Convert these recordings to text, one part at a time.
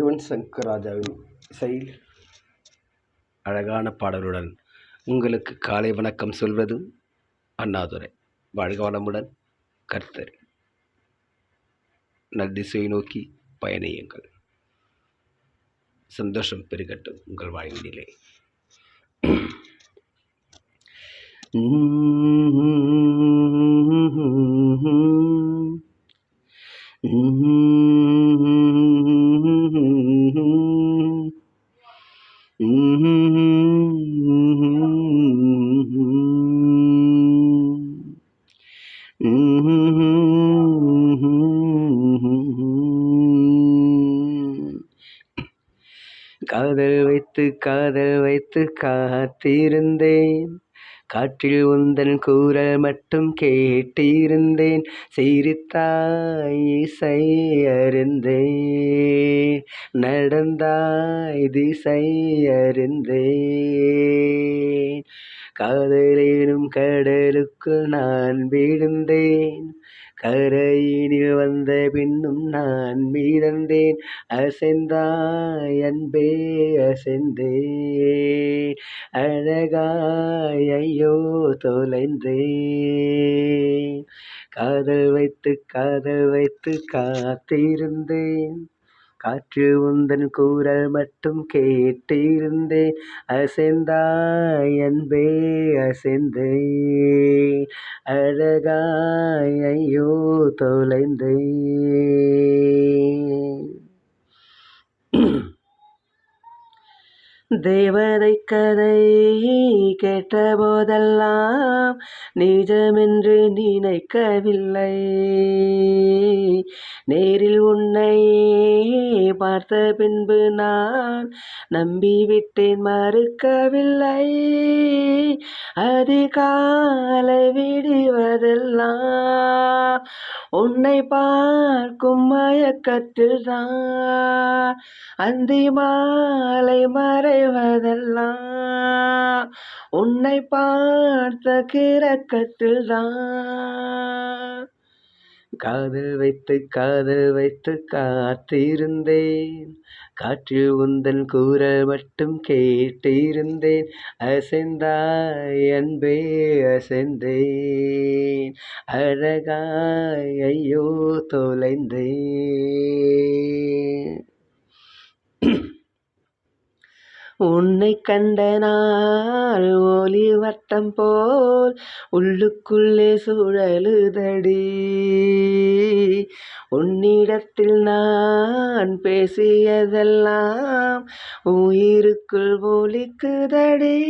யுவன் சங்கர் ராஜாவின் இசையில் அழகான பாடலுடன் உங்களுக்கு காலை வணக்கம் சொல்வது அண்ணாதுரை. வாழ்க வளமுடன் கர்த்தர். நல்திசையை நோக்கி பயணியுங்கள். சந்தோஷம் பெருகட்டும் உங்கள் வாழ்வினிலே. காதல் வைத்து காதல் வைத்து காத்திருந்தேன். காற்றில் உந்தன் கூறல் மட்டும் கேட்டிருந்தேன். சிரித்தாய் இசை அறிந்தேன் நடந்தாய் திசை அறிந்தேன் காதலேனும் கடலுக்குள் நான் விழுந்தேன். கரையினில் வந்த பின்னும் நான் மீதந்தேன். அசைந்தாய் அன்பே அசைந்தேன் அழகாய் ஐயோ தொலைந்தேன் காதல் வைத்து காதல் வைத்து காத்திருந்தேன். காற்று உந்தன் கூறல் மட்டும் கேட்டிருந்தேன் அசைந்தாய் அன்பே அசைந்தே. அழகாய் ஐயோ தொலைந்தேன் தேவதை கதை கேட்ட போதெல்லாம் நிஜமென்று நினைக்கவில்லை. நேரில் உன்னை பார்த்த பின்பு நான் நம்பிவிட்டேன் மறுக்கவில்லை. அதிகாலை விடுவதெல்லாம் உன்னை பார்க்கும் மயக்கத்தில் தான் அந்தி மாலை மறைவதெல்லாம் உன்னை பார்த்த கிறக்கத்தில் தான் காதல் வைத்து காதல் வைத்து காத்திருந்தேன். காற்றில் உந்தன் கூறல் மட்டும் கேட்டிருந்தேன். அசைந்தாய் அன்பே அசைந்தேன். அழகாய் ஐயோ தொலைந்தேன். உன்னை கண்ட நாள் ஒளி வட்டம் போல் உள்ளுக்குள்ளே சுழலுதடி. உன்னிடத்தில் நான் பேசியதெல்லாம் உயிருக்குள் ஒலிக்குதடி.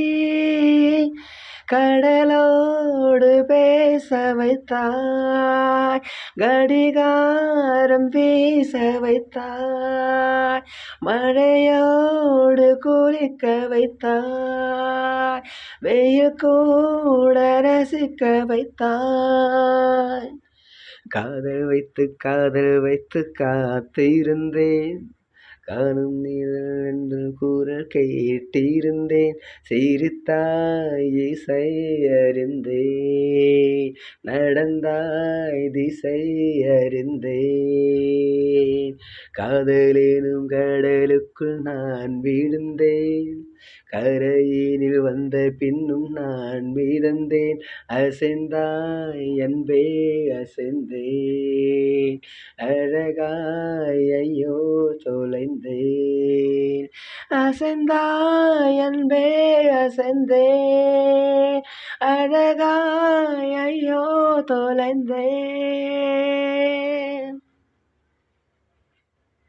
கடலோடு பேச வைத்தாய். கடிகாரம் வீச வைத்தாய். மழையோடு குளிக்க வைத்தாய். வெயில் கூட ரசிக்க வைத்தாய். காதல் வைத்து காதல் வைத்து காத்திருந்தேன். காணும் என்று கூற கேட்டிருந்தேன். சிரித்தாய் இசை நடந்தாய் திசை அறிந்தேன். காதலேனும் கடலுக்குள் நான் விழுந்தேன். கரையினில் வந்த பின்னும் நான் மீதந்தேன். அசைந்தாய் அன்பே அசைந்தேன். அழகாய் ஐயோ தொலைந்தேன் அசைந்தாய் அன்பே அசைந்தேன் அழகாய் ஐயோ தொலைந்தேன்